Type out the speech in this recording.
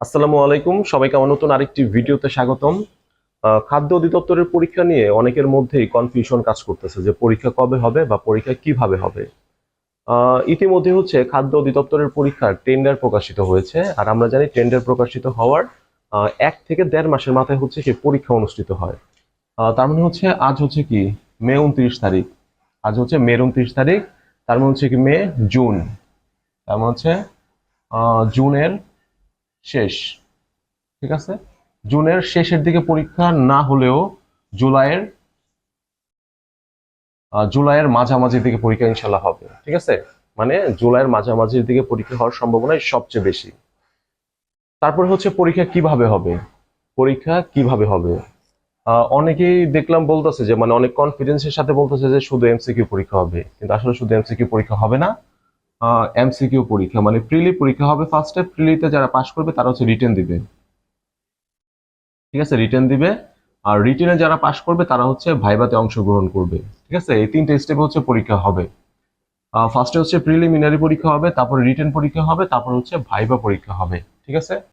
আসসালামু আলাইকুম। সবাইকে আমার নতুন আরেকটি ভিডিওতে স্বাগতম। খাদ্য অধিদপ্তরের পরীক্ষা নিয়ে অনেকের মধ্যেই কনফিউশন কাজ করতেছে যে পরীক্ষা কবে হবে বা পরীক্ষা কীভাবে হবে। ইতিমধ্যে হচ্ছে খাদ্য অধিদপ্তরের পরীক্ষার টেন্ডার প্রকাশিত হয়েছে আর আমরা জানি টেন্ডার প্রকাশিত হওয়ার এক থেকে দেড় মাসের মাথায় হচ্ছে কি পরীক্ষা অনুষ্ঠিত হয়। তার মানে হচ্ছে আজ হচ্ছে কি? মে উনত্রিশ তারিখ। আজ হচ্ছে মে উনত্রিশ তারিখ। তার মানে হচ্ছে কি মে, জুন। তার মানে হচ্ছে জুনের শেষ। ঠিক আছে? জুনের শেষের দিকে পরীক্ষা না হলেও জুলাইয়ের জুলাইয়ের মাঝামাঝির দিকে পরীক্ষা ইনশাল্লাহ হবে। ঠিক আছে? মানে জুলাইয়ের মাঝামাঝির দিকে পরীক্ষা হওয়ার সম্ভাবনাই সবচেয়ে বেশি। তারপরে হচ্ছে পরীক্ষা কীভাবে হবে? পরীক্ষা কীভাবে হবে? অনেকেই দেখলাম বলতেছে যে মানে অনেক কনফিডেন্সের সাথে বলতেছে যে, শুধু এমসিকিউ পরীক্ষা হবে। কিন্তু আসলে শুধু এমসিকিউ পরীক্ষা হবে না। এমসিকিউ পরীক্ষা মানে প্রিলি পরীক্ষা হবে ফার্স্টে প্রিলিতে যারা পাশ করবে তারা হচ্ছে রিটার্ন দিবে। ঠিক আছে? রিটার্ন দিবে। আর রিটেনে যারা পাশ করবে তারা হচ্ছে ভাইভাতে অংশগ্রহণ করবে। ঠিক আছে? এই তিনটে স্টেপে হচ্ছে পরীক্ষা হবে। ফার্স্টে হচ্ছে প্রিলিমিনারি পরীক্ষা হবে, তারপর রিটেন পরীক্ষা হবে, তারপর হচ্ছে ভাইভা পরীক্ষা হবে। ঠিক আছে?